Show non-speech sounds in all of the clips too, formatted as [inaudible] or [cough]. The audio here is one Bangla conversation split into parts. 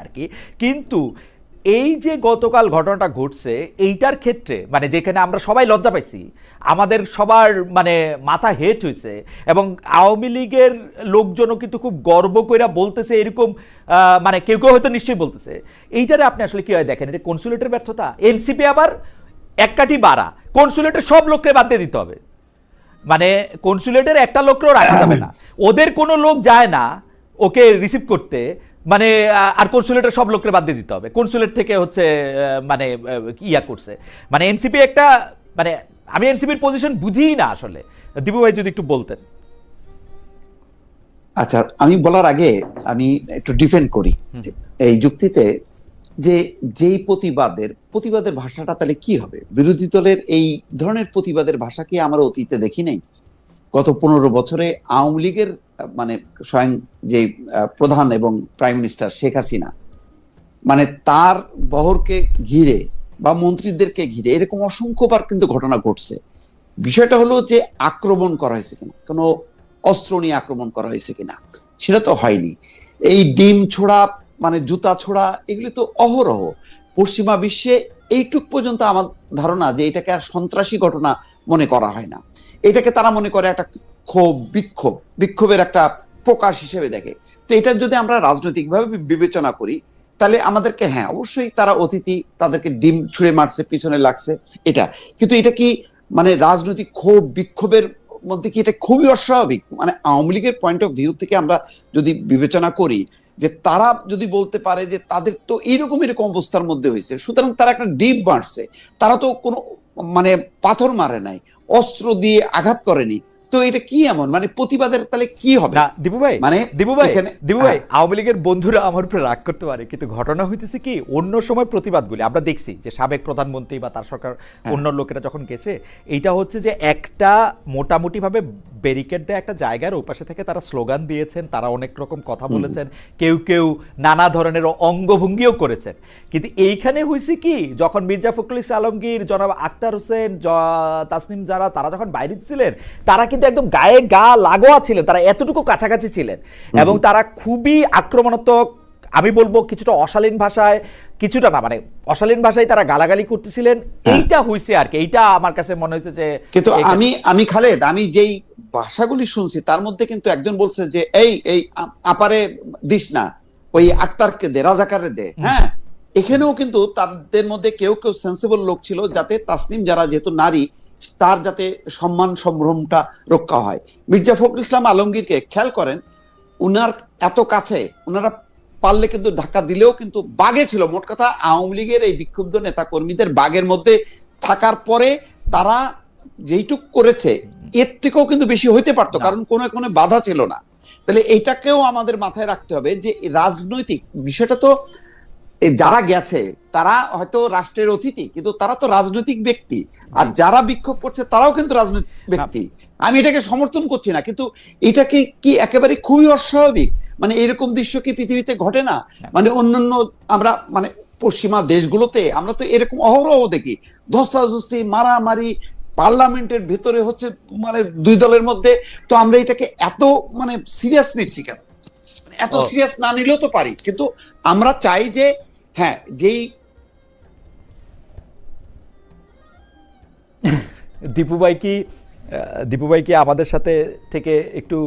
আর কি কিন্তু এই যে গতকাল ঘটনাটা ঘটছে এইটার ক্ষেত্রে মানে যেখানে আমরা সবাই লজ্জা পাইছি আমাদের সবার মানে মাথা হেট হয়েছে এবং আওয়ামী লীগের লোকজনও কিন্তু খুব গর্ব কইরা বলতেছে এরকম মানে কেউ কেউ হয়তো নিশ্চয়ই বলতেছে। এইটারে আপনি আসলে কি হয় দেখেন? এটা কনসুলেটের ব্যর্থতা? এনসিপি আবার এক কাঠি বাড়া। কনসুলেটের সব লোককে বাদ দিয়ে দিতে হবে। মানে কনসুলেটের একটা লোককেও রাখা যাবে না। ওদের কোনো লোক যায় না ওকে রিসিভ করতে। মানে আর কনসুলেটের সব লোককে বাদ দিয়ে দিতে হবে। কনসুলেট থেকে হচ্ছে মানে ইয়া করছে। মানে এনসিপি একটা মানে আমি এনসিপির পজিশন বুঝিই না আসলে। দীপু ভাই যদি একটু বলতেন। আচ্ছা আমি বলার আগে আমি একটু ডিফেন্ড করি এই যুক্তিতে যে যেই প্রতিবাদের প্রতিবাদের ভাষাটা তাহলে কি হবে? বিরোধী দলের এই ধরনের প্রতিবাদের ভাষা কি আমরা অতীতে দেখি নাই? গত পনেরো বছরে আওয়ামী লীগের মানে স্বয়ং যে প্রধান এবং প্রাইম মিনিস্টার শেখ হাসিনা মানে তার বহরকে ঘিরে বা মন্ত্রীদেরকে ঘিরে এরকম অসংখ্যবার কিন্তু ঘটনা ঘটছে। বিষয়টা হলো যে আক্রমণ করা হয়েছে কিনা, কোনো অস্ত্র নিয়ে আক্রমণ করা হয়েছে কিনা, সেটা তো হয়নি। এই ডিম ছোড়া মানে জুতা ছোড়া, এগুলি তো অহরহ। পশ্চিমা বিশ্বে এইটুক পর্যন্ত আমার ধারণা যে এটাকে আর সন্ত্রাসী ঘটনা মনে করা হয় না। এটাকে তারা মনে করে একটা ক্ষোভ বিক্ষোভ, বিক্ষোভের একটা প্রকাশ হিসেবে দেখে। তো এটা যদি আমরা রাজনৈতিকভাবে বিবেচনা করি, তাহলে আমাদেরকে হ্যাঁ অবশ্যই তারা অতিথি, তাদেরকে ডিম ছুঁড়ে মারছে, পিছনে লাগছে, এটা। কিন্তু এটা কি মানে রাজনৈতিক ক্ষোভ, বিক্ষোভের মধ্যে কি এটা খুবই অস্বাভাবিক? মানে আওয়ামী লীগের পয়েন্ট অফ ভিউ থেকে আমরা যদি বিবেচনা করি, যে তারা যদি বলতে পারে যে তাদের তো এইরকম এরকম অবস্থার মধ্যে হয়েছে, সুতরাং তারা একটা ডিপ মারছে, তারা তো কোনো মানে পাথর মারে নাই, অস্ত্র দিয়ে আঘাত করেনি তো এটা কি এমন মানে প্রতিবাদের তাহলে কি হবে না দীপু ভাই মানে দীপু ভাই এখানে- দীপু ভাই। আওয়ামী লীগের বন্ধুরা আমার উপরে রাগ করতে পারে কিন্তু ঘটনা হইতেছে কি অন্য সময় প্রতিবাদগুলি আমরা দেখছি যে সাবেক প্রধানমন্ত্রী বা তার সরকার হ্যাঁ। অন্য লোকেরা যখন গেছে এইটা হচ্ছে যে একটা মোটামুটি ভাবে ব্যারিকেড দেয় একটা জায়গার ওপাশে থেকে তারা স্লোগান দিয়েছেন তারা অনেক রকম কথা বলেছেন কেউ কেউ নানা ধরনের অঙ্গভঙ্গিও করেছেন কিন্তু এইখানে হয়েছে কি যখন মির্জা ফখরুল আলমগীর জনাব আক্তার হোসেন তাসনিম যারা তারা যখন বাইরে ছিলেন তারা কিন্তু একদম গায়ে গা লাগোয়া ছিলেন তারা এতটুকু কাছাকাছি ছিলেন। এবং তারা খুবই আক্রমণাত্মক আমি বলব কিছুটা অশালীন ভাষায় কিছুটা না মানে অশালীন ভাষায় তারা গালাগালি করতেছিলেন। এইটা হয়েছে আর কি এইটা আমার কাছে মনে হয়েছে যে কিন্তু আমি আমি খালেদ আমি যেই ভাষাগুলি শুনছি তার মধ্যে কিন্তু একজন বলছে যে এই এই আপারে দিস না ওই আক্তারকে দে রাজাকারে দে। হ্যাঁ এখানেও কিন্তু তাদের মধ্যে কেউ কেউ সেন্সিবল লোক ছিল যাতে তাসনিম যারা যেহেতু নারী তার যাতে সম্মান সম্ভ্রমটা রক্ষা হয়। মির্জা ফখরুল ইসলাম আলমগীরকে খেয়াল করেন উনার এত কাছে উনারা পারলে কিন্তু ধাক্কা দিলেও কিন্তু বাগে ছিল। মোট কথা আওয়ামী লীগের এই বিক্ষুব্ধ নেতা কর্মীদের বাগের মধ্যে থাকার পরে তারা যেইটুক করেছে এর থেকেও কিন্তু বেশি হইতে পারতো কারণ কোনো কোনো বাধা ছিল না। তাহলে এইটাকেও আমাদের মাথায় রাখতে হবে যে রাজনৈতিক বিষয়টা তো যারা গেছে তারা হয়তো রাষ্ট্রের অতিথি কিন্তু তারা তো রাজনৈতিক ব্যক্তি। আর যারা বিক্ষোভ করছে তারাও কিন্তু রাজনৈতিক ব্যক্তি। আমি এটাকে সমর্থন করছি না কিন্তু এটাকে কি একেবারে খুবই অস্বাভাবিক? মানে এরকম দৃশ্য কি পৃথিবীতে ঘটে না? মানে অন্যান্য আমরা মানে পশ্চিমা দেশগুলোতে আমরা তো এরকম অহরহ দেখি। ধস্তাধস্তি মারামারি পার্লামেন্টের ভেতরে হচ্ছে মানে দুই দলের মধ্যে তো আমরা এটাকে এত মানে সিরিয়াস নিচ্ছি কেন? মানে এত সিরিয়াস না নিলেও তো পারি। কিন্তু আমরা চাই যে হ্যাঁ যেই দীপুবাই কি দীপুবাই কি আমাদের সাথে থেকে একটু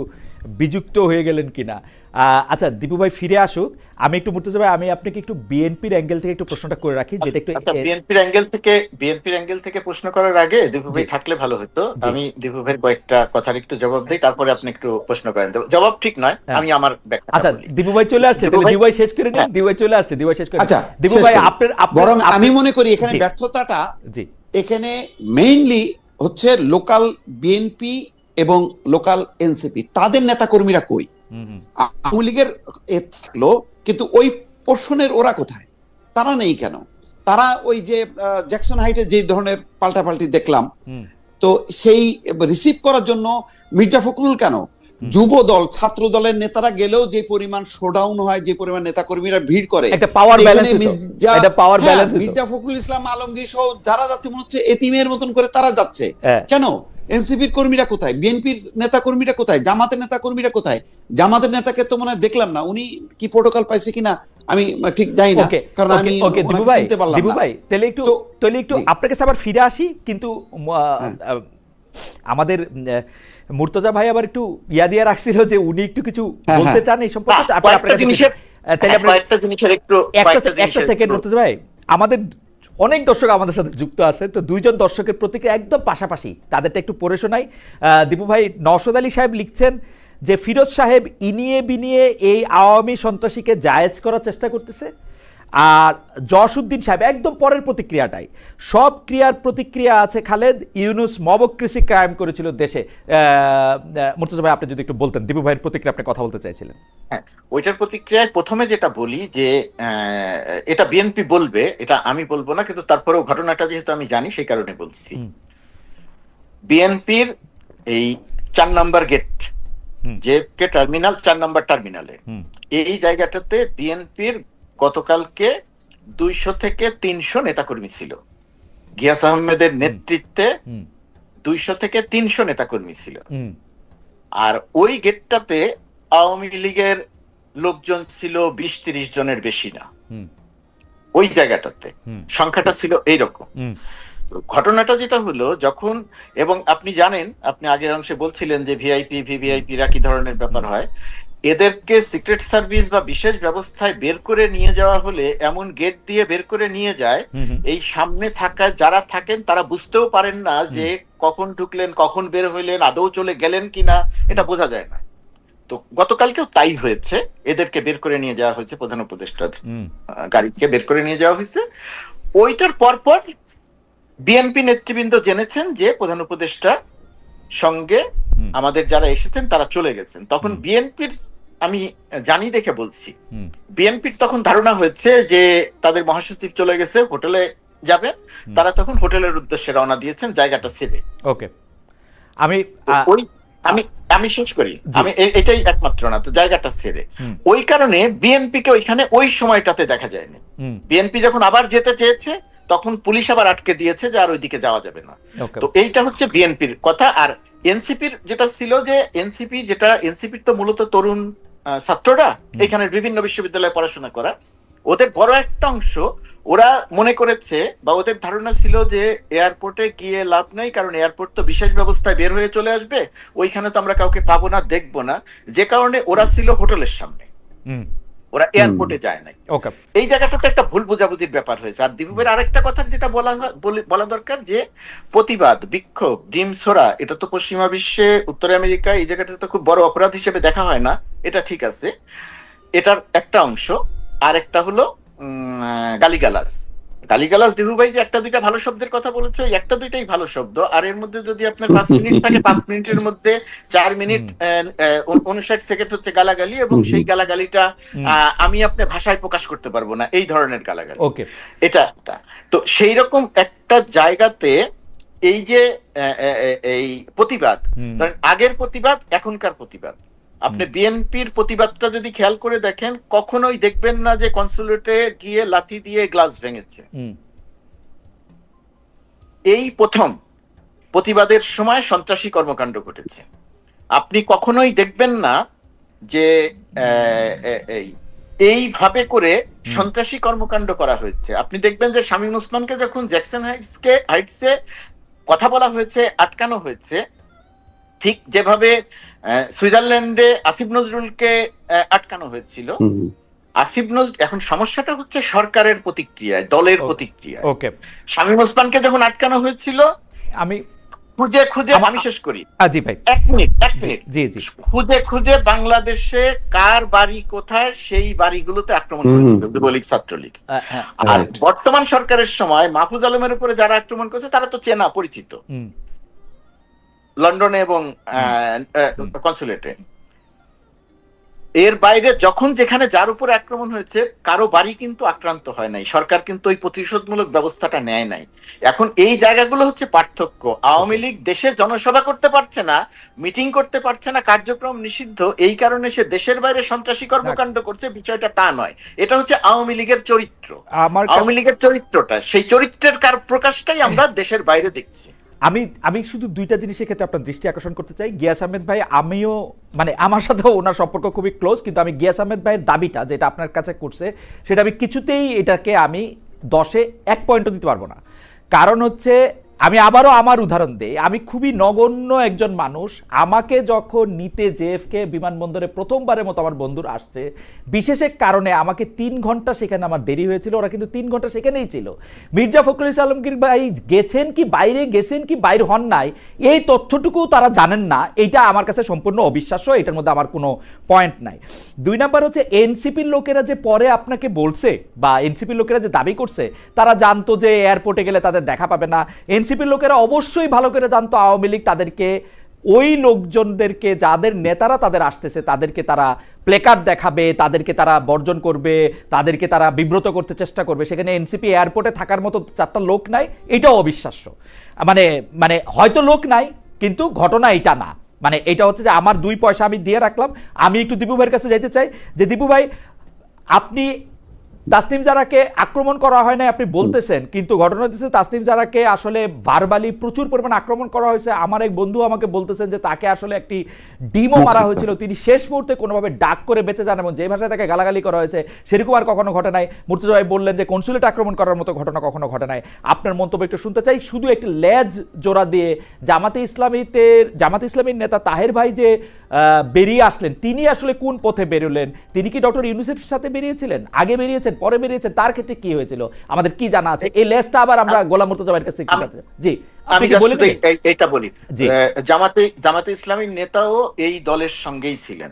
বিযুক্ত হয়ে গেলেন কিনা? আচ্ছা দীপু ভাই ফিরে আসুক আমি একটু মুর্তজা ভাই আমি আপনাকে একটু বিএনপির অ্যাঙ্গেল থেকে একটু প্রশ্নটা করে রাখি যেটা একটু আচ্ছা বিএনপির অ্যাঙ্গেল থেকে বিএনপির অ্যাঙ্গেল থেকে প্রশ্ন করার আগে দীপু ভাই থাকলে ভালো হতো আমি দীপু ভাইয়ের কয়েকটা কথার একটু জবাব দিই তারপরে আপনি একটু প্রশ্ন করেন জবাব ঠিক নয় হ্যাঁ। আমি আমার ব্যাখ্যা আচ্ছা দীপু ভাই চলে আসছে তাহলে ভাই- দীপু ভাই শেষ করে নিন হ্যাঁ। দীপু ভাই চলে আসছে দীপু ভাই শেষ করে আচ্ছা দীপু ভাই। আপনার বরং আমি মনে করি এখানে। ব্যর্থতাটা জি এখানে মেইনলি হচ্ছে লোকাল বিএনপি এবং লোকাল এনসিপি তাদের নেতাকর্মীরা কই। আওয়ামী লীগের এ থাকল কিন্তু ওই পোর্শনের ওরা কোথায়? তারা নেই কেন? তারা ওই যে জ্যাকসন হাইটে যে ধরনের পাল্টাপাল্টি দেখলাম তো সেই রিসিভ করার জন্য মির্জা ফখরুল কেন? যুব দল ছাত্র দলের নেতারা গেলেও যে পরিমাণ শোডাউন হয় যে পরিমাণ নেতাকর্মীরা ভিড় করে একটা পাওয়ার ব্যালেন্স মির্জা- একটা পাওয়ার ব্যালেন্স মির্জা ফখরুল ইসলাম আলমগীর সহ যারা যাচ্ছে মনে হচ্ছে এতিমের মতন করে তারা যাচ্ছে। হ্যাঁ। কেন? এনসিপির কর্মীরা কোথায়? বিএনপির নেতা কর্মীরা কোথায়? জামাতের নেতা কর্মীরা কোথায়? জামাতের নেতাকে তো মনে হয় দেখলাম না। উনি কি প্রোটোকল পাইছে কিনা আমি ঠিক জানি না। কারণ আমি ওকে দিবু ভাই দিবু ভাই তাহলে একটু তাহলে একটু। আপনার কাছে আবার ফিরে আসি কিন্তু হ্যাঁ। আমাদের মুর্তজা ভাই আবার একটু ইয়া দিয়ে রাখছিল যে উনি একটু কিছু হ্যাঁ, বলতে হ্যাঁ। চান এই সম্পর্কে কয়েকটা জিনিসের একটু একটা একটা সেকেন্ড মুর্তজা ভাই। আমাদের অনেক দর্শক আমাদের সাথে যুক্ত আছে। তো দুইজন দর্শকের প্রতিক্রিয়া একদম পাশাপাশি তাদেরটা একটু পড়ে শোনাই। দীপু ভাই নওশদ আলী সাহেব লিখছেন যে, ফিরোজ সাহেব ইনিয়ে বিনিয়ে এই আওয়ামী সন্ত্রাসীকে জায়েজ করার চেষ্টা করতেছে। আর জসউদ্দিন সাহেব একদম পরের প্রতিক্রিয়াটাই। সব ক্রিয়ার প্রতিক্রিয়া আছে খালেদ। ইউনুস মবক্রেসি কায়েম করেছিল দেশে। মুর্তজা ভাই আপনি যদি একটু বলতেন দীপু ভাইয়ের প্রতিক্রিয়া আপনি কথা বলতে চাইছিলেন। হ্যাঁ, ওইটার প্রতিক্রিয়ায় প্রথমে যেটা বলি যে এটা বিএনপি বলবে এটা আমি বলব না কিন্তু তারপরেও ঘটনাটা যেহেতু আমি জানি সেই কারণে বলছি। বিএনপির এই চার নাম্বার গেট যে টার্মিনাল চার নাম্বার টার্মিনালে। এই জায়গাটাতে বিএনপির গতকালকে দুইশো থেকে তিনশো নেতাকর্মী ছিল। গিয়াস আহমেদের নেতৃত্বে দুইশো থেকে তিনশো নেতাকর্মী ছিল। আর ওই গেটটাতে আওয়ামী লীগের লোকজন ছিল বিশ তিরিশ জনের বেশি না। ওই জায়গাটাতে। সংখ্যাটা ছিল এইরকম। ঘটনাটা যেটা হলো যখন এবং আপনি জানেন আপনি আগের অংশে বলছিলেন যে ভিআইপি ভিভিআইপিরা কি ধরনের ব্যাপার হয়। এদেরকে সিক্রেট সার্ভিস বা বিশেষ ব্যবস্থায় বের করে নিয়ে যাওয়া হলে এমন গেট দিয়ে বের করে নিয়ে যায় এই সামনে থাকা যারা থাকেন তারা বুঝতেও পারেন না যে কখন ঢুকলেন কখন বের হইলেন আদৌ চলে গেলেন কিনা এটা বোঝা যায় না। তো গতকালকেও তাই হয়েছে এদেরকে বের করে নিয়ে যাওয়া হয়েছে প্রধান উপদেষ্টার গাড়িকে বের করে নিয়ে যাওয়া হয়েছে। ওইটার পরপর বিএনপি নেতৃবৃন্দ জেনেছেন যে প্রধান উপদেষ্টা সঙ্গে আমাদের যারা এসেছেন তারা চলে গেছেন। তখন বিএনপির আমি জানি দেখে বলছি। বিএনপির তখন ধারণা হয়েছে যে তাদের মহাসচিব চলে গেছে হোটেলে যাবেন। তারা তখন হোটেলের উদ্দেশ্যে রওনা দিয়েছেন জায়গাটা ছেড়ে। ওকে। আমি ওই আমি আমি শেষ করি। আমি এটাই একমাত্র না তো জায়গাটা ছেড়ে। ওই কারণে বিএনপিকে ওইখানে ওই সময়টাতে দেখা যায়নি। বিএনপি যখন আবার যেতে চেয়েছে তখন পুলিশ আবার আটকে দিয়েছে যে আর ওইদিকে যাওয়া যাবে না। তো এইটা হচ্ছে বিএনপির কথা। আর এনসিপির যেটা ছিল যে এনসিপি যেটা এনসিপির তো মূলত তরুণ ছাত্ররা এখানে বিভিন্ন বিশ্ববিদ্যালয়ে পড়াশোনা করা। ওদের বড় একটা অংশ ওরা মনে করেছে বা ওদের ধারণা ছিল যে এয়ারপোর্টে গিয়ে লাভ নেই কারণ এয়ারপোর্ট তো বিশেষ ব্যবস্থায় বের হয়ে চলে আসবে। ওইখানে তো আমরা কাউকে পাবো না দেখব না। যে কারণে ওরা ছিল হোটেলের সামনে। হুম। ওরা এয়ারপোর্টে যায় নাই। ওকে। এই জায়গাটাতে একটা ভুল বোঝাবুঝির ব্যাপার হয়েছে। আর দিবুবের আরেকটা কথা যেটা বলা বলি- দরকার যে প্রতিবাদ বিক্ষোভ ডিম ছোড়া এটা তো পশ্চিমা বিশ্বে উত্তর আমেরিকা এই জায়গাটাতে তো খুব বড় অপরাধ হিসেবে দেখা হয় না। এটা ঠিক আছে। এটার একটা অংশ। আর একটা হলো গালিগালাজ। গালিগালাজ দিবু ভাই যে একটা দুইটা ভালো শব্দের কথা বলেছে একটা দুইটাই ভালো শব্দ। আর এর মধ্যে যদি আপনার পাঁচ [laughs] মিনিট থাকে পাঁচ মিনিটের মধ্যে চার মিনিট উনষাট সেকেন্ড হচ্ছে গালাগালি এবং। সেই গালাগালিটা আহ, আমি আপনার ভাষায় প্রকাশ করতে পারব না এই ধরনের গালাগালি। ওকে। এটা একটা। তো সেই রকম একটা জায়গাতে এই যে এই প্রতিবাদ আগের প্রতিবাদ এখনকার প্রতিবাদ। আপনি বিএনপির প্রতিবাদটা যদি খেয়াল করে দেখেন কখনোই দেখবেন না যে কনসুলেটে গিয়ে লাথি দিয়ে গ্লাস ভেঙেছে। এই প্রথম প্রতিবাদের সময় সন্ত্রাসী কর্মকাণ্ড ঘটেছে। আপনি কখনোই দেখবেন না যে এই এইভাবে করে সন্ত্রাসী কর্মকাণ্ড করা হয়েছে। আপনি দেখবেন যে শামীম ওসমানকে যখন জ্যাকসন হাইটসকে হাইটসে কথা বলা হয়েছে আটকানো হয়েছে ঠিক যেভাবে আহ, সুইজারল্যান্ডে আসিফ নজরুলকে আটকানো হয়েছিল। আসিফ নজরুল এখন সমস্যাটা হচ্ছে সরকারের প্রতিক্রিয়ায় দলের প্রতিক্রিয়ায়। ওকে। শামীম ওসমানকে যখন আটকানো হয়েছিল আমি খুঁজে খুঁজে আমি শেষ করি। আ, জি ভাই। এক মিনিট এক মিনিট। জি জি। খুঁজে খুঁজে বাংলাদেশে কার বাড়ি কোথায় সেই বাড়িগুলোতে আক্রমণ। করেছিল যুবলীগ ছাত্রলীগ। হ্যাঁ, আর বর্তমান সরকারের সময় মাহফুজ আলমের উপরে যারা আক্রমণ করেছে তারা তো চেনা পরিচিত। হুম। লন্ডনে এবং কনসুলেটে। এর বাইরে যখন যেখানে যার উপর আক্রমণ হয়েছে কারও বাড়ি কিন্তু আক্রান্ত হয় নাই। সরকার কিন্তু ওই প্রতিশোধমূলক ব্যবস্থাটা নেয় নাই। এখন এই জায়গাগুলো হচ্ছে পার্থক্য। আওয়ামী লীগ দেশে জনসভা করতে পারছে না মিটিং করতে পারছে না কার্যক্রম নিষিদ্ধ। এই কারণে সে দেশের বাইরে সন্ত্রাসী কর্মকাণ্ড করছে বিষয়টা তা নয়। এটা হচ্ছে আওয়ামী লীগের চরিত্র। আওয়ামী লীগের চরিত্রটা। সেই চরিত্রের কার প্রকাশটাই আমরা দেশের বাইরে দেখছি। আমি আমি শুধু দুইটা জিনিসের ক্ষেত্রে আপনার দৃষ্টি আকর্ষণ করতে চাই। গিয়াস আহমেদ ভাই, আমিও মানে আমার সাথেও ওনার সম্পর্ক খুবই ক্লোজ কিন্তু আমি গিয়াস আহমেদ ভাইয়ের দাবিটা যেটা আপনার কাছে করছে, সেটা আমি কিছুতেই এটাকে আমি দশে এক পয়েন্টও দিতে পারব না। কারণ হচ্ছে আমি আবারও আমার উদাহরণ দিই। আমি খুবই নগণ্য একজন মানুষ। আমাকে যখন নিতে জেএফকে বিমানবন্দরে প্রথমবারের মতো আমার বন্ধুর আসছে, বিশেষ এক কারণে আমাকে তিন ঘণ্টা সেখানে আমার দেরি হয়েছিল, ওরা কিন্তু তিন ঘণ্টা সেখানেই ছিল। মির্জা ফখরুল আলমগীর ভাই গেছেন কি বাইরে, গেছেন কি বাইরে হন নাই, এই তথ্যটুকু তারা জানেন না। এইটা আমার কাছে সম্পূর্ণ অবিশ্বাস্য, এটার মধ্যে আমার কোনো পয়েন্ট নাই। দুই নাম্বার হচ্ছে, এনসিপির লোকেরা যে পরে আপনাকে বলছে বা এনসিপির লোকেরা যে দাবি করছে, তারা জানতো যে এয়ারপোর্টে গেলে তাদের দেখা পাবে না। এনসিপির লোকেরা অবশ্যই ভালো করে জানতো আওয়ামী লীগ তাদেরকে, ওই লোকজনদেরকে, যাদের নেতারা তাদের আসতেছে, তাদেরকে তারা প্লেকার্ড দেখাবে, তাদেরকে তারা বর্জন করবে, তাদেরকে তারা বিব্রত করতে চেষ্টা করবে। সেখানে এনসিপি এয়ারপোর্টে থাকার মতো চারটা লোক নাই, এটাও অবিশ্বাস্য। মানে মানে হয়তো লোক নাই, কিন্তু ঘটনা এটা না। মানে এটা হচ্ছে যে আমার দুই পয়সা আমি দিয়ে রাখলাম, আমি একটু দীপু ভাইয়ের কাছে যাইতে চাই। যে দীপু ভাই, আপনি তাসনিম জারাকে আক্রমণ করা হয় না আপনি বলতেছেন কিন্তু ঘটনা হচ্ছে তাসনিম জারাকে আসলে ভার্বালি প্রচুর পরিমাণে আক্রমণ করা হয়েছে। আমার এক বন্ধু আমাকে বলতেছেন যে তাকে আসলে একটি ডিমও মারা হয়েছিল। তিনি শেষ মুহূর্তে কোনোভাবে ডাক করে বেঁচে যান এবং যে ভাষায় তাকে গালাগালি করা হয়েছে সেরকম আর কখনো ঘটে নাই। মুর্তজা ভাই বললেন যে কনসুলেট আক্রমণ করার মতো ঘটনা কখনো ঘটে নাই। আপনার মন্তব্য একটু শুনতে চাই। শুধু একটি লেজ জোড়া দিয়ে জামাতে ইসলামীতে জামাতে ইসলামীর নেতা তাহের ভাই যে বেরিয়ে আসলেন। তিনি আসলে কোন পথে বেরোলেন? তিনি কি ডক্টর ইউনুসেফের সাথে বেরিয়েছিলেন? আগে বেরিয়েছেন পরে বেরিয়েছেন তার ক্ষেত্রে কি হয়েছিল? আমাদের কি জানা আছে? এই লেজটা আবার আমরা গোলাম মুর্তজা ভাইয়ের কাছে জি আমি just বলে জামাতে জামাতে ইসলামীর নেতাও এই দলের সঙ্গেই ছিলেন।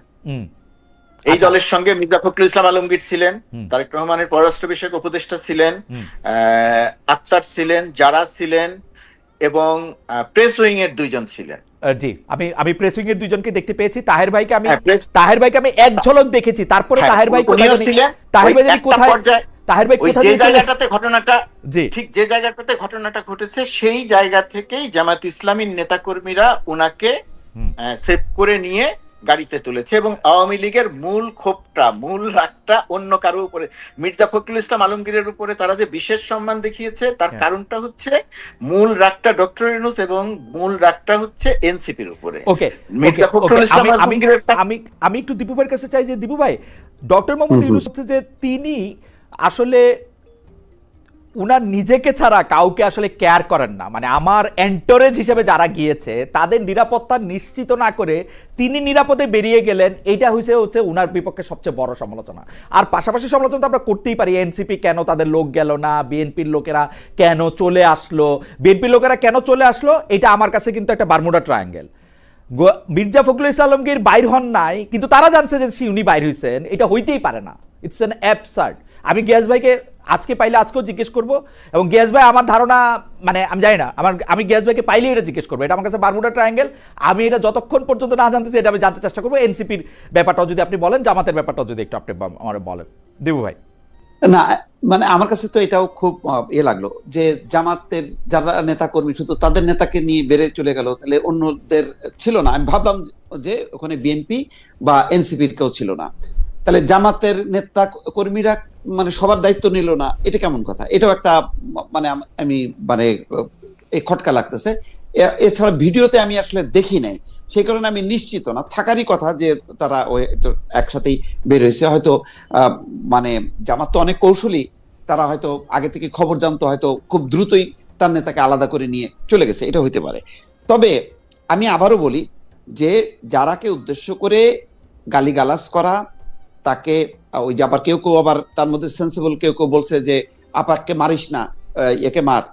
এই আচ্ছা। দলের সঙ্গে মির্জা ফখরুল ইসলাম আলমগীর ছিলেন তারেক রহমানের পররাষ্ট্র বিষয়ক উপদেষ্টা ছিলেন। আহ, আক্তার ছিলেন যারা ছিলেন এবং প্রেস উইং এর দুইজন ছিলেন। জি। আমি আমি প্রেসিং এর দুইজনকে দেখতে পেয়েছি। তাহের ভাইকে আমি হ্যাঁ, তাহের ভাইকে আমি এক ঝলক দেখেছি। তারপরে হ্যাঁ, তাহের ভাই কোথায়। তাহের ভাই কোথায় পর্যায়ে- তাহের ভাই কোথায় যে জায়গাটাতে ঘটনাটা জি। ঠিক যে জায়গাটাতে ঘটনাটা ঘটেছে সেই জায়গা থেকেই জামাত ইসলামীর নেতাকর্মীরা ওনাকে। সেভ করে নিয়ে গাড়িতে তুলেছে এবং আওয়ামী লীগের মূল ক্ষোভটা মূল রাগটা অন্য কারও উপরে মির্জা ফখরুল ইসলাম আলমগীরের উপরে তারা যে বিশেষ সম্মান দেখিয়েছে তার হ্যাঁ। কারণটা হচ্ছে মূল রাগটা ডক্টর ইউনুস এবং মূল রাগটা হচ্ছে এনসিপির উপরে ওকে মির্জা ফখরুল ইসলাম আলমগীরের আমি আমি একটু দীপু ভাইয়ের কাছে চাই যে দীপু ভাই ডক্টর মোহাম্মদ হুম। ইউনুস হচ্ছে যে তিনি আসলে উনার নিজেকে ছাড়া কাউকে আসলে কেয়ার করেন না। মানে আমার এন্টোরেজ হিসেবে যারা গিয়েছে, তাদের নিরাপত্তা নিশ্চিত না করে তিনি নিরাপদে বেরিয়ে গেলেন এটা হয়েছে হচ্ছে উনার বিপক্ষে সবচেয়ে বড় সমালোচনা। আর পাশাপাশি সমালোচনা তো আমরা করতেই পারি, এনসিপি কেন তাদের লোক গেল না, বিএনপির লোকেরা কেন চলে আসলো, বিএনপির লোকেরা কেন চলে আসলো, এটা আমার কাছে কিন্তু একটা বারমুডা ট্রায়াঙ্গেল মির্জা ফখরুল ইসলাম আলমগীর বাইর হন নাই, কিন্তু তারা জানছে যে উনি বাইর হয়েছেন এটা হইতেই পারে না। ইটস অ্যান অ্যাবসার্ড আমি গ্যাস ভাইকে আজকে পাইলে আজকেও জিজ্ঞেস করব। এবং গ্যাস ভাই, আমার ধারণা মানে আমি জানি না, আমার, আমি গ্যাস ভাইকে পাইলে এটা জিজ্ঞেস করব। এটা আমার কাছে বারমুডা ট্রায়াঙ্গেল আমি এটা যতক্ষণ পর্যন্ত না জানতেছি এটা আমি জানতে চেষ্টা করব। এনসিপির ব্যাপারটাও যদি আপনি বলেন, জামাতের ব্যাপারটাও যদি একটু আপনি আমার বলেন। দেবু ভাই। না মানে আমার কাছে তো এটাও খুব ইয়ে লাগল যে জামাতের যারা নেতা কর্মী শুধু তাদের নেতাকে নিয়ে বেড়ে চলে গেল, তাহলে অন্যদের ছিল না। আমি ভাবলাম যে ওখানে বিএনপি বা এনসিপির কেউ ছিল না। তাহলে জামাতের নেতা কর্মীরা মানে সবার দায়িত্ব নিল না, এটা কেমন কথা? এটাও একটা মানে আমি মানে এই খটকা লাগতেছে। এছাড়া ভিডিওতে আমি আসলে দেখি নাই। সেই কারণে আমি নিশ্চিত না। থাকারই কথা যে তারা ওই একসাথেই বের হয়েছে। হয়তো মানে জামাত তো অনেক কৌশলী। তারা হয়তো আগে থেকে খবর জানতো, হয়তো খুব দ্রুতই তার নেতাকে আলাদা করে নিয়ে চলে গেছে। এটা হইতে পারে। তবে আমি আবারও বলি যে, যারাকে উদ্দেশ্য করে গালিগালাজ করা তাকে ওই যে আবার কেউ কেউ আবার তার মধ্যে সেন্সিবল কেউ কেউ বলছে যে, আপারকে মারিস না একে মার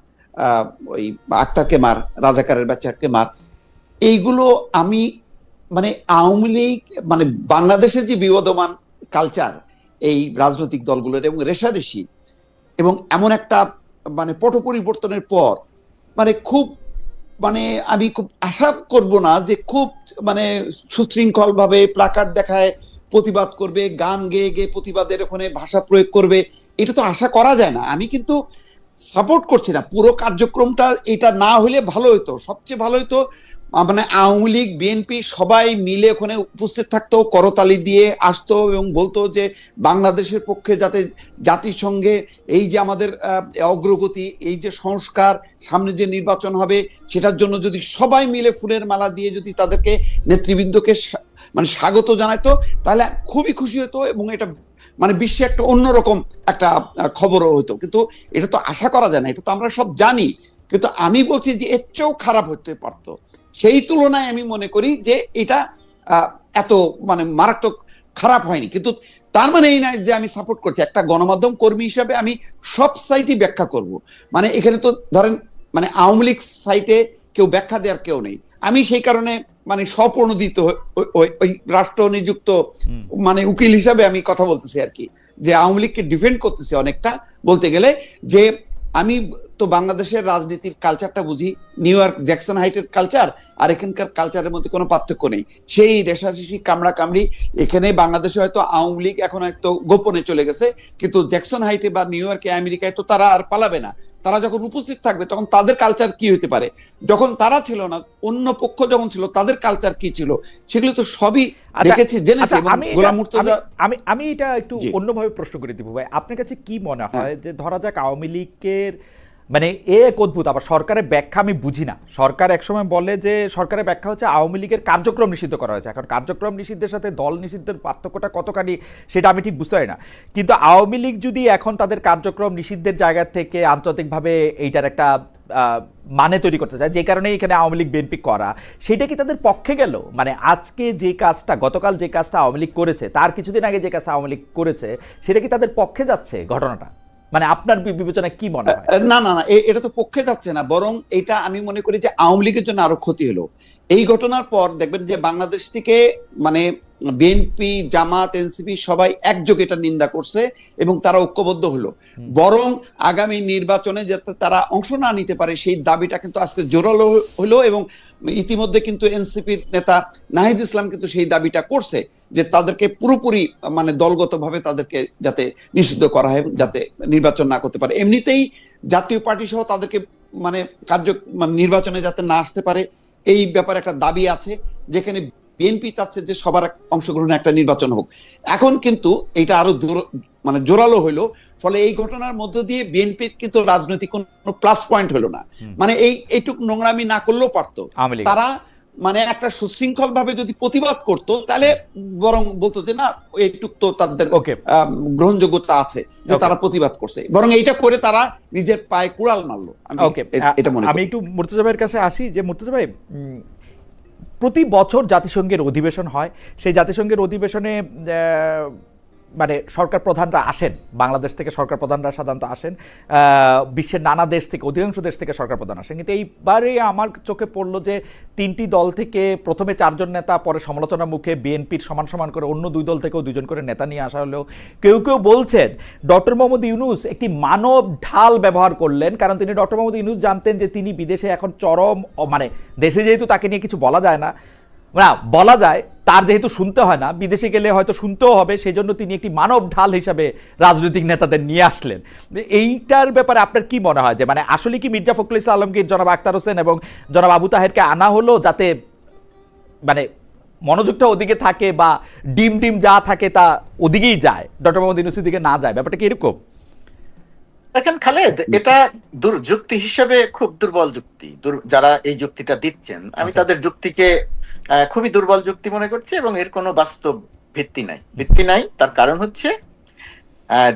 ওই আক্তারকে মার, রাজাকারের বাচ্চাকে মার। এইগুলো আমি মানে আওয়ামী লীগ মানে বাংলাদেশের যে বিবদমান কালচার এই রাজনৈতিক দলগুলোর এবং রেশারেশি এবং এমন একটা মানে পট পরিবর্তনের পর মানে খুব মানে আমি খুব আশা করব না যে খুব মানে সুশৃঙ্খল ভাবে প্লাকার্ড দেখায় প্রতিবাদ করবে, গান গেয়ে গেয়ে প্রতিবাদের ওখানে ভাষা প্রয়োগ করবে, এটা তো আশা করা যায় না। আমি কিন্তু সাপোর্ট করছি না। পুরো কার্যক্রমটা এটা না হলে ভালো হতো সবচেয়ে ভালো হতো মানে আওয়ামী লীগ বিএনপি সবাই মিলে ওখানে উপস্থিত থাকতো, করতালি দিয়ে আসতো এবং বলতো যে বাংলাদেশের পক্ষে যাতে জাতিসংঘে এই যে আমাদের অগ্রগতি, এই যে সংস্কার, সামনে যে নির্বাচন হবে, সেটার জন্য যদি সবাই মিলে ফুলের মালা দিয়ে যদি তাদেরকে নেতৃবৃন্দকে মানে স্বাগত জানাতো তাহলে খুবই খুশি হতো এবং এটা মানে বিশ্বে একটা অন্যরকম একটা খবরও হতো কিন্তু এটা তো আশা করা যায় না, এটা তো আমরা সব জানি। কিন্তু আমি বলছি যে এর চেয়েও খারাপ হতে পারতো। সেই তুলনায় আমি মনে করি যে এটা এত মানে মারাত্মক খারাপ হয়নি। কিন্তু তার মানে এই নয় যে আমি সাপোর্ট করছি। একটা গণমাধ্যম কর্মী হিসাবে আমি সব সাইটই ব্যাখ্যা করব। মানে এখানে তো ধরেন মানে আওয়ামী লীগ সাইটে কেউ ব্যাখ্যা দেওয়ার কেউ নেই। আমি সেই কারণে মানে স্বপ্রণোদিত ওই- রাষ্ট্র নিযুক্ত মানে উকিল হিসাবে আমি কথা বলতেছি আর কি। যে আওয়ামী লীগকে ডিফেন্ড করতেছি অনেকটা। বলতে গেলে যে আমি তো বাংলাদেশের রাজনীতির কালচারটা বুঝি। নিউ ইয়র্ক জ্যাকসন হাইটের কালচার আর এখানকার কালচারের মধ্যে কোনো পার্থক্য নেই। সেই রেশারেশি কামড়া কামড়ি এখানে বাংলাদেশে হয়তো আওয়ামী লীগ এখন হয়তো গোপনে চলে গেছে। কিন্তু জ্যাকসন হাইটে বা নিউ ইয়র্কে আমেরিকায় তো তারা আর পালাবে না। তারা যখন উপস্থিত থাকবে তখন তাদের কালচার কি হতে পারে যখন তারা ছিল না অন্য পক্ষ যখন ছিল তাদের কালচার কি ছিল সেগুলো তো সবই আচ্ছা, দেখেছি জেনেছি আচ্ছা, আমি গোলাম আমি- আমি এটা একটু। হ্যাঁ। অন্যভাবে প্রশ্ন করে দিব ভাই আপনার কাছে কি মনে হয় যে ধরা যাক আওয়ামী লীগের মানে এ এক অদ্ভুত, আবার সরকারের ব্যাখ্যা আমি বুঝি না। সরকার একসময় বলে যে, সরকারের ব্যাখ্যা হচ্ছে আওয়ামী লীগের কার্যক্রম নিষিদ্ধ করা হয়েছে। এখন কার্যক্রম নিষিদ্ধের সাথে দল নিষিদ্ধের পার্থক্যটা কতখানি, সেটা আমি ঠিক বুঝতে না। কিন্তু আওয়ামী লীগ যদি এখন তাদের কার্যক্রম নিষিদ্ধের জায়গা থেকে আন্তর্জাতিকভাবে এইটার একটা মানে তৈরি করতে চায়, যে কারণে এখানে আওয়ামী লীগ বিএনপি করা, সেটা কি তাদের পক্ষে গেল? মানে আজকে যে কাজটা, গতকাল যে কাজটা আওয়ামী লীগ করেছে, তার কিছুদিন আগে যে কাজটা আওয়ামী লীগ করেছে, সেটা কি তাদের পক্ষে যাচ্ছে ঘটনাটা? মানে আপনার বিবেচনা কি মনে হয়? না না না এটা তো পক্ষে যাচ্ছে না, বরং এটা আমি মনে করি যে আওয়ামী লীগের জন্য আরও ক্ষতি হলো। এই ঘটনার পর দেখবেন যে বাংলাদেশ থেকে মানে বিএনপি জামাত এনসিপি সবাই একযোগে এটা নিন্দা করছে এবং তারা ঐক্যবদ্ধ হলো। বরং আগামী নির্বাচনে যাতে তারা অংশ না নিতে পারে সেই দাবিটা কিন্তু আজকে জোরালো হলো এবং ইতিমধ্যে কিন্তু এনসিপির নেতা নাহিদ ইসলাম কিন্তু সেই দাবিটা করছে যে তাদেরকে পুরোপুরি মানে দলগতভাবে তাদেরকে যাতে নিষিদ্ধ করা হয় যাতে নির্বাচন না করতে পারে। এমনিতেই জাতীয় পার্টি সহ তাদেরকে মানে কার্য মানে নির্বাচনে যাতে না আসতে পারে এই ব্যাপারে একটা দাবি আছে যেখানে বিএনপি চাচ্ছে যে সবার অংশগ্রহণে একটা নির্বাচন হোক। এখন কিন্তু এটা আরও মানে জোরালো হইল ফলে এই ঘটনার মধ্য দিয়ে বিএনপির কিন্তু রাজনৈতিক কোনো প্লাস পয়েন্ট হলো না। মানে এই এইটুক নোংরামি না করলেও পারতো। তারা মানে একটা সুশৃঙ্খল ভাবে যদি প্রতিবাদ করতো তাহলে বরং বলতো যে না এইটুক তো তাদের গ্রহণযোগ্যতা আছে যে তারা প্রতিবাদ করছে। বরং এইটা করে তারা নিজের পায়ে কুড়াল মারলো। আমি এটা মনে আমি একটু মুর্তজা ভাইয়ের কাছে আসি যে মুর্তজা ভাই প্রতি বছর জাতিসংঘের অধিবেশন হয়। সেই জাতিসংঘের অধিবেশনে মানে সরকার প্রধানরা আসেন, বাংলাদেশ থেকে সরকার প্রধানরা সাধারণত আসেন বিশ্বের নানা দেশ থেকে, অধিকাংশ দেশ থেকে সরকার প্রধান আসেন। কিন্তু এইবারে আমার চোখে পড়ল যে তিনটি দল থেকে প্রথমে চারজন নেতা, পরে সমালোচনার মুখে বিএনপির সমান সমান করে অন্য দুই দল থেকেও দুজন করে নেতা নিয়ে আসা হলেও কেউ কেউ বলছেন, ডক্টর মোহাম্মদ ইউনুস একটি মানব ঢাল ব্যবহার করলেন। কারণ তিনি ডক্টর মোহাম্মদ ইউনুস জানতেন যে তিনি বিদেশে এখন চরম মানে দেশে যেহেতু তাকে নিয়ে কিছু বলা যায় না না, বলা যায় তার যেহেতু শুনতে হয় না বিদেশে গেলে হয়তো শুনতেও হবে সেই জন্য তিনি একটি মানব ঢাল হিসাবে রাজনৈতিক নেতাদের নিয়ে আসলেন। এইটার ব্যাপারে আপনার কি মনে হয়? যে মানে আসলে কি মির্জা ফখরুল ইসলাম আলমগীর জনাব আক্তার হোসেন এবং জনাব আবু তাহেরকে আনা হলো যাতে মানে মনোযোগটা ওদিকে থাকে বা ডিম ডিম যা থাকে তা ওদিকেই যায় ডক্টর মোহাম্মদ ইউনুসের দিকে না যায়? ব্যাপারটা কি এরকম? দেখেন খালেদ এটা যুক্তি হিসেবে খুব দুর্বল যুক্তি। যারা এই যুক্তিটা দিচ্ছেন আমি আচ্ছা। তাদের যুক্তিকে খুবই দুর্বল যুক্তি মনে করছে এবং এর কোনো বাস্তব ভিত্তি নাই। ভিত্তি নাই, তার কারণ হচ্ছে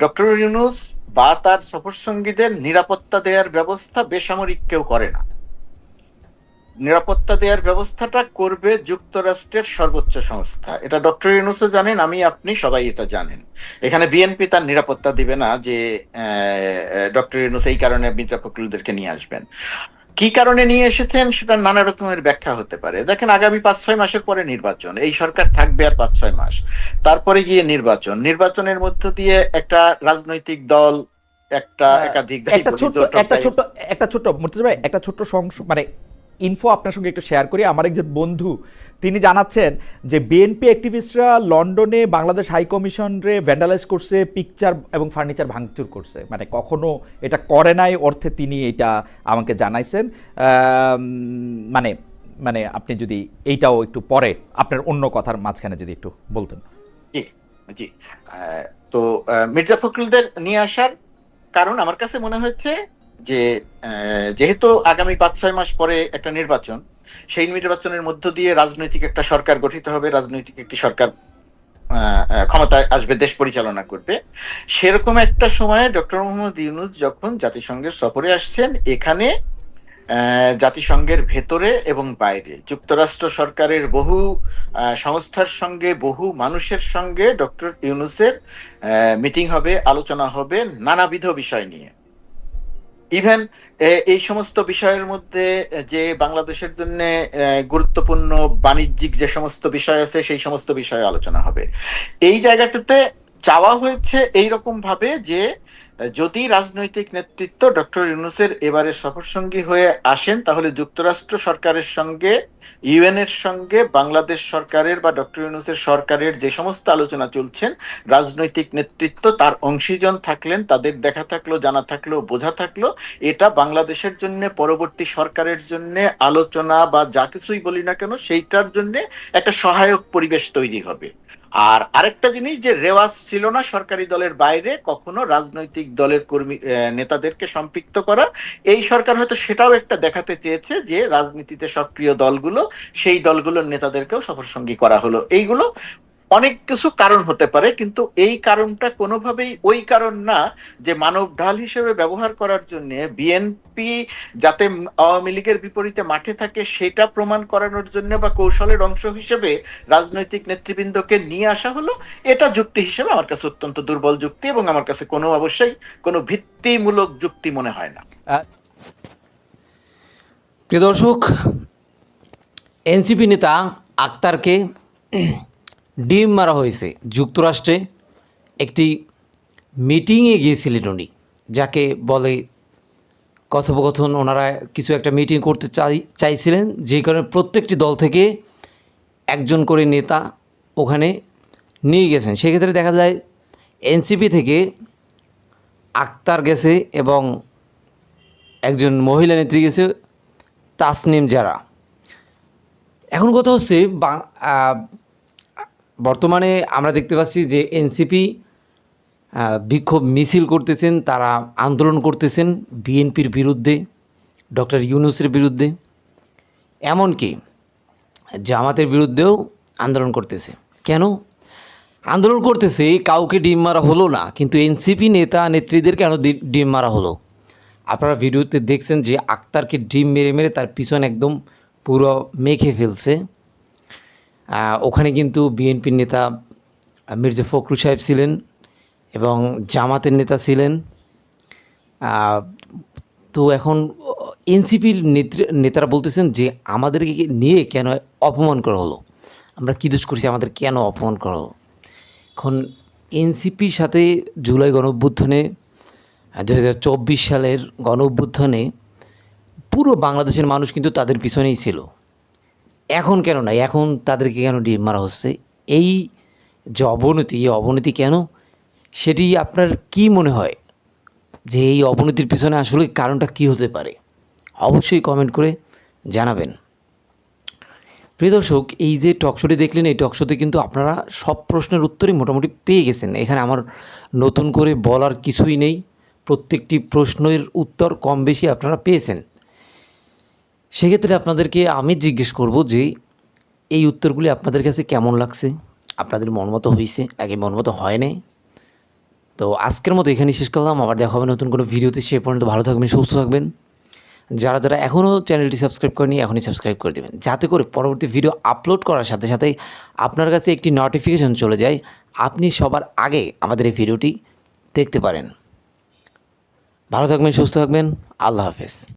ডক্টর ইউনুস বা তার সফর সঙ্গীদের নিরাপত্তা দেওয়ার ব্যবস্থা বেসামরিক কেউ করে না। নিরাপত্তা দেওয়ার ব্যবস্থাটা করবে যুক্তরাষ্ট্রের সর্বোচ্চ সংস্থা। এটা ডক্টর ইউনুসও জানেন, আমি, আপনি সবাই এটা জানেন। এখানে বিএনপি তার নিরাপত্তা দিবে না যে ডক্টর ইউনুস এই কারণে মির্জা ফখরুলদেরকে নিয়ে আসবেন। কি কারণে নিয়ে এসেছেন সেটা নানা রকমের ব্যাখ্যা হতে পারে। দেখেন আগামী পাঁচ ছয় মাসের পরে নির্বাচন। এই সরকার থাকবে আর পাঁচ ছয় মাস। তারপরে গিয়ে নির্বাচন। নির্বাচনের মধ্য দিয়ে একটা রাজনৈতিক দল একটা একাধিক হ্যাঁ, একটা ছোট একটা ছোট্ট একটা ভাই একটা ছোট মানে ইনফো আপনার সঙ্গে একটু শেয়ার করি। আমার একজন বন্ধু, তিনি জানাচ্ছেন যে বিএনপি অ্যাক্টিভিস্টরা লন্ডনে বাংলাদেশ হাই কমিশনরে ভ্যান্ডালাইজ করছে পিকচার এবং ফার্নিচার ভাঙচুর করছে। মানে কখনো এটা করে নাই, অর্থে তিনি এটা আমাকে জানাইছেন। মানে মানে আপনি যদি এইটাও একটু পরে আপনার অন্য কথার মাঝখানে যদি একটু বলতেন। জি জি। তো মির্জা ফখরুলদের নিয়ে আসার কারণ আমার কাছে মনে হচ্ছে যে যেহেতু আগামী পাঁচ, ছয় মাস পরে একটা নির্বাচন, সেই নির্বাচনের মধ্য দিয়ে রাজনৈতিক একটা সরকার গঠিত হবে, রাজনৈতিক একটি সরকার ক্ষমতায় আসবে, দেশ পরিচালনা করবে। সেরকম একটা সময়ে ডক্টর মোহাম্মদ ইউনুস যখন জাতিসংঘের সফরে আসছেন, এখানে জাতিসংঘের ভেতরে এবং বাইরে, যুক্তরাষ্ট্র সরকারের বহু সংস্থার সঙ্গে, বহু মানুষের সঙ্গে ডক্টর ইউনুসের মিটিং হবে, আলোচনা হবে, নানাবিধ বিষয় নিয়ে। ইভেন এই সমস্ত বিষয়ের মধ্যে যে বাংলাদেশের জন্য গুরুত্বপূর্ণ বাণিজ্যিক যে সমস্ত বিষয় আছে সেই সমস্ত বিষয়ে আলোচনা হবে। এই জায়গাটাতে চাওয়া হয়েছে এইরকম ভাবে যে আহ, যদি রাজনৈতিক নেতৃত্ব ডক্টর ইউনুসের এবারে সফরসঙ্গী হয়ে আসেন, তাহলে যুক্তরাষ্ট্র সরকারের সঙ্গে ইউএন এর সঙ্গে, বাংলাদেশ সরকারের বা ডক্টর ইউনুসের সরকারের যে সমস্ত আলোচনা চলছেন, রাজনৈতিক নেতৃত্ব তার অংশীজন থাকলেন, তাদের দেখা থাকল, জানা থাকল, বোঝা থাকল, এটা বাংলাদেশের জন্য, পরবর্তী সরকারের জন্য, আলোচনা বা যা কিছুই বলি না কেন, সেইটার জন্য একটা সহায়ক পরিবেশ তৈরি হবে। আর আরেকটা জিনিস যে রেওয়াজ ছিল না সরকারি দলের বাইরে, কখনো রাজনৈতিক দলের কর্মী নেতাদেরকে সম্পৃক্ত করা। এই সরকার হয়তো সেটাও একটা দেখাতে চেয়েছে যে রাজনীতিতে সক্রিয় দলগুলো, সেই দলগুলোর নেতাদেরকেও সফরসঙ্গী করা হলো। এইগুলো অনেক কিছু কারণ হতে পারে, কিন্তু এই কারণটা কোনোভাবেই, ওই কারণ না যে মানব ঢাল হিসেবে ব্যবহার করার জন্য বিএনপি যাতে আওয়ামী লীগের বিপরীতে মাঠে থাকে, সেটা প্রমাণ করানোর জন্য বা কৌশলের অংশ হিসেবে রাজনৈতিক নেতৃবৃন্দকে নিয়ে আসা হলো, এটা যুক্তি হিসেবে আমার কাছে অত্যন্ত দুর্বল যুক্তি এবং আমার কাছে কোনো অবশ্যই কোনো ভিত্তিমূলক যুক্তি মনে হয় না। প্রিয় দর্শক এনসিপি নেতা আক্তারকে ডিম মারা হয়েছে। যুক্তরাষ্ট্রে একটি মিটিংয়ে গিয়েছিলেন উনি, যাকে বলে কথোপকথন। ওনারা কিছু একটা মিটিং করতে চাই, চাইছিলেন, যে কারণে প্রত্যেকটি দল থেকে একজন করে নেতা ওখানে নিয়ে গেছেন। সেক্ষেত্রে দেখা যায়, এনসিপি থেকে আক্তার গেছে এবং একজন মহিলা নেত্রী গেছে, তাসনিম যারা এখন কথা হচ্ছে বর্তমানে আমরা দেখতে পাচ্ছি যে এনসিপি বিক্ষোভ মিছিল করতেছেন, তারা আন্দোলন করতেছেন বিএনপির বিরুদ্ধে, ডক্টর ইউনুসের বিরুদ্ধে। এমনকি জামাতের বিরুদ্ধেও আন্দোলন করতেছে। কেন? আন্দোলন করতেছে, কাউকে ডিম মারা হলো না, কিন্তু এনসিপি নেতা, নেত্রীদের কেন ডিম মারা হলো? আপনারা ভিডিওতে দেখছেন যে আক্তারকে ডিম মেরে মেরে তার পিছন একদম পুরো মেখে ফেলছে। ওখানে কিন্তু বিএনপির নেতা মির্জা ফখরুল সাহেব ছিলেন এবং জামাতের নেতা ছিলেন। তো এখন এনসিপির নেতারা বলতেছেন যে আমাদেরকে নিয়ে কেন অপমান করা হলো? আমরা কী দোষ করছি? আমাদের কেন অপমান করা হলো? এখন এনসিপির সাথে জুলাই গণ অভ্যুত্থানে দু হাজার চব্বিশ সালের গণ পুরো বাংলাদেশের মানুষ কিন্তু তাদের পিছনেই ছিল। এখন কেন না এখন তাদেরকে কেন ডিম মারা হচ্ছে? এই যে অবনতি, এই অবনতি কেন? সেটি আপনার কি মনে হয়? যে এই অবনতির পিছনে আসলে কারণটা কি হতে পারে? অবশ্যই কমেন্ট করে জানাবেন। প্রিয় দর্শক, এই যে টকশোটি দেখলেন, এই টকশোতে কিন্তু আপনারা সব প্রশ্নের উত্তরই মোটামুটি পেয়ে গেছেন। এখানে আমার নতুন করে বলার কিছুই নেই। প্রত্যেকটি প্রশ্নের উত্তর কম বেশি আপনারা পেয়েছেন। সেক্ষেত্রে আপনাদেরকে আমি জিজ্ঞেস করব যে এই উত্তরগুলি আপনাদের কাছে কেমন লাগছে? আপনাদের মনমতো হয়েছে আগে মনমতো হয় নাই? তো আজকের মতো এখানেই শেষ করলাম। আবার দেখা হবে নতুন কোনো ভিডিওতে। সে পর্যন্ত ভালো থাকবেন, সুস্থ থাকবেন। যারা যারা এখনও চ্যানেলটি সাবস্ক্রাইব করেনি এখনই সাবস্ক্রাইব করে দেবেন। যাতে করে পরবর্তী ভিডিও আপলোড করার সাথে সাথে আপনার কাছে একটি নোটিফিকেশন চলে যায়। আপনি সবার আগে আমাদের এই ভিডিওটি দেখতে পারেন। ভালো থাকবেন, সুস্থ থাকবেন। আল্লাহ হাফেজ।